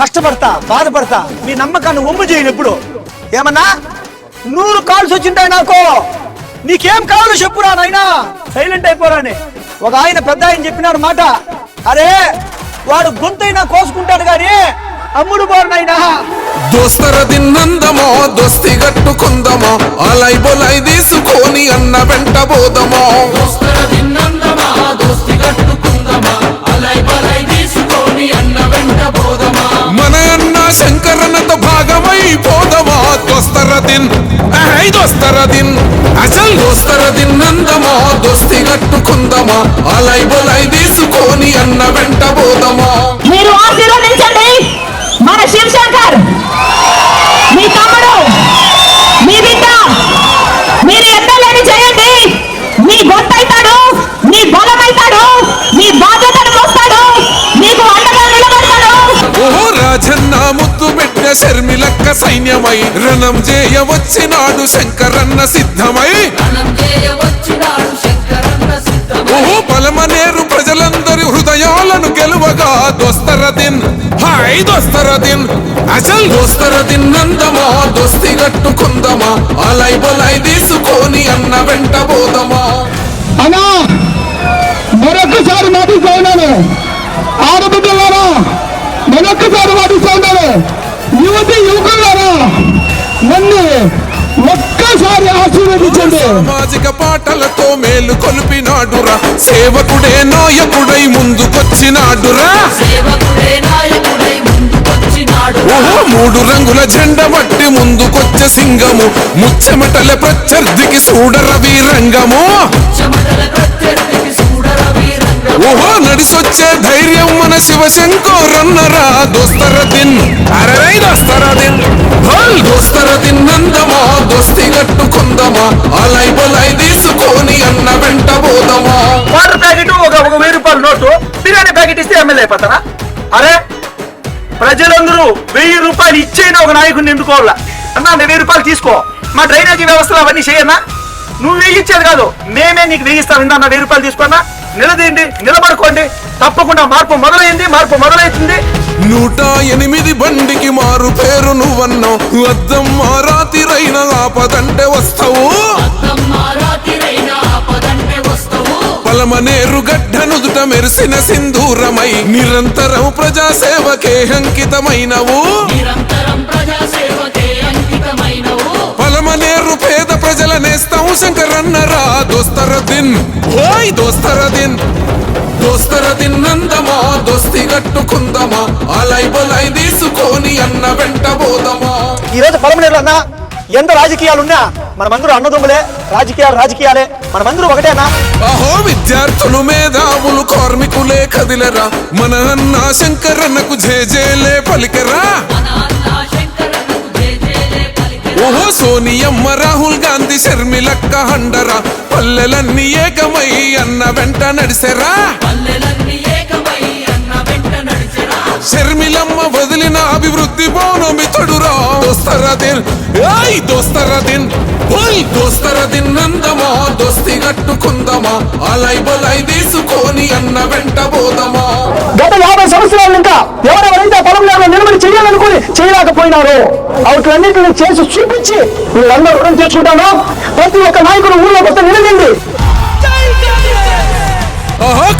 కష్టపడతా బాధపడతా మీ నమ్మకాన్ని ఒమ్ము చేయను ఎప్పుడు. ఏమన్నా? నూరు కాల్స్ వచ్చింటాయి నాకు. నీకేం కావాలో చెప్పురా నాయనా. సైలెంట్ అయిపోరాని. ఒక ఆయన పెద్ద ఆయన చెప్పినాడు మాట. అరే వాడు గొంతైనా కోసుకుంటాడు కానీ అమ్ముడు పోరు నాయనా. దోస్తర దిన్నందమో దోస్తి గట్టుకుందమో అలై బొలై తీసుకొని అన్న వెంట బోదమో. దోస్తర దోస్తర దిన్ ఐ దోస్తర దిన్ అసలు దోస్తర దిన్నందమో దోస్తి కట్టుకుందమా అలై బొలై తీసుకొని అన్న వెంట పోదమా మీరు ఆశీర్వదించండి. శర్మిలక్క సైన్యమై రణం రణం చేయవచ్చినాడు శంకరన్న సిద్ధమై. ఓహో బలమనేరు ప్రజలందరి హృదయాలను గెలువగా దోస్తర దిన్ హాయ్ దోస్తర దిన్ అసలు దోస్తర దిన్ నందమా దోస్తి గట్టుకుందమా అలై బొలై తీసుకొని అన్న వెంట బోదమా అన్నా మరొక్కసారి మాటిస్తా ఉన్నాను ఆడబిడ్డలారా మరొక్కసారి మాటిస్తా ఒక్కసారి ఆశీర్వదించండి. సామాజిక పాటలతో మేలు కొలిపినాడురా. సేవకుడే నాయకుడై ముందుకొచ్చినాడురా. సేవకుడే నాయకుడై ముందుకొచ్చినాడు ఓహో మూడు రంగుల జెండ బట్టి ముందుకొచ్చే సింగము. ముచ్చెమటల ప్రత్యర్థికి వీరంగము చూడర వీరంగం ఓహో నడిసొచ్చే ధైర్యం మన శివశంకరన్నరా దోస్తర దిన్ అరవై దోస్తర దిన్ హోల్ దోస్తర దిన్ నందమా దోస్తి గట్టుకుందమా అలై బలై తీసుకొని అన్న వెంట పోదమా? వాటర్ ప్యాకెట్ ఒక ఒక వెయ్యి రూపాయల నోటు బిర్యానీ ప్యాకెట్ ఇస్తే ఎమ్మెల్యే అయిపోతారా అరే ప్రజలందరూ వెయ్యి రూపాయలు ఇచ్చైనా ఒక నాయకుడిని ఎన్నుకోవాలా అన్నా నేను వెయ్యి రూపాయలు తీసుకో. మా డ్రైనేజీ వ్యవస్థలు అవన్నీ చేయన్నా నువ్వు వెయ్యి కాదు మేమే నీకు వెయ్యిస్తాం ఇందా వెయ్యి రూపాయలు తీసుకోన్నా నిలదీయండి నిలబడుకోండి. తప్పకుండా మార్పు మొదలైంది మార్పు మొదలైతుంది. నూట ఎనిమిది బండికి మారు పేరు నువ్వన్నావు అద్దమ్మ రాతిరైన ఆపదంటే వస్తావు. పలమనేరు గడ్డ నుదుట మెరిసిన సింధూరమై నిరంతరం ప్రజాసేవకే అంకితమైనవు. నిరంతరం ప్రజాసేవకే పేద ప్రజల నేస్తాం శంకరన్నరా దోస్తర దిన్ ఓయ్ దోస్తర దిన్ దోస్తర దిన్ నందమా దోస్తి గట్టుకుందమా అలై బలై తీసుకొని అన్న వెంట బోదమా. ఈ రోజు పలమనేరు అన్న ఎంత రాజకీయాలు ఉన్నా మనమందరూ అన్నదమ్ములే రాజకీయాలు రాజకీయాలే మనమందరూ ఒకటేనా? అహో విద్యార్థులు మేధావులు కార్మికులే కదిలరా. మన అన్న శంకరన్నకు జేజేలే పలికరా. ఓహో సోనియమ్మ రాహుల్ గాంధీ షర్మిలక్క హండరా. పల్లెలన్నీ ఏకమై అన్న వెంట నడిసెరా. పల్లెలన్నీ ఏకమై అన్న వెంట నడిచెరా షర్మిలమ్మ వదిలిన అభివృద్ధి పౌనమితడురా దోస్తర దిన్ ఏయ్ దోస్తర దిన్ ఓయ్ దోస్తర దిన్ నందమా. దోస్తి గట్టుకుందమా అలై బలై తీసుకొని అన్న వెంట బోదమా చేయాలనుకుని చేయలేకపోయినారు. వాటిలన్నింటినీ చేసి చూపించి వీళ్ళందరూ రుణం తెచ్చుకుంటాను ప్రతి ఒక్క నాయకుడు ఊళ్ళో కొత్త నిలదండి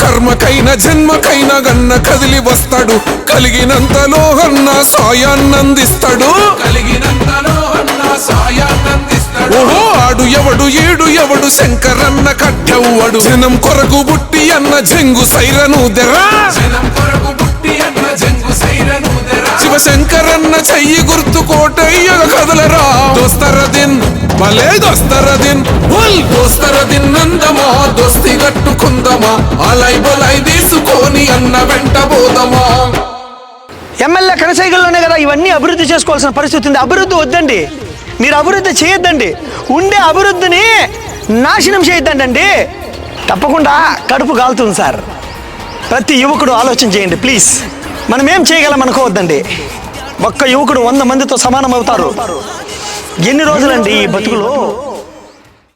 కర్మకైన జన్మకైన గన్న కదిలి వస్తాడు. కలిగినంతలో అన్న సాయాన్నందిస్తాడు కలిగినంతలో అన్న సాయాన్నందిస్తాడు ఓహో ఆడు ఎవడు ఏడు ఎవడు శంకరన్న కట్టెవ్వడు. జనం కొరకు బుట్టి అన్న జంగు సైరను దెరా జనం కొరకు బుట్టి అన్న జంగు సైరను దెరా శివశంకరన్న చెయ్యి గుర్తు కోటయ్య కదలరా. దోస్తర దిన్ భలే దోస్తర దిన్ ఉల్ దోస్తర దిన్ నందమా దోస్తి కట్టుకుందమా అలై బలై తీసుకొని అన్న వెంట పోదమా. ఎమ్మెల్యే కనసైగల్లోనే కదా ఇవన్నీ అభివృద్ధి చేసుకోవాల్సిన పరిస్థితి ఉంది. అభివృద్ధి వద్దండి. మీరు అభివృద్ధి చేయొద్దండి. ఉండే అభివృద్ధిని నాశనం చేయొద్దండి తప్పకుండా కడుపు కాలుతుంది సార్. ప్రతి యువకుడు ఆలోచన చేయండి ప్లీజ్. మనం ఏం చేయగలం అనుకోవద్దండి. ఒక్క యువకుడు వంద మందితో సమానం అవుతారు. ఎన్ని రోజులండి ఈ బతుకులో?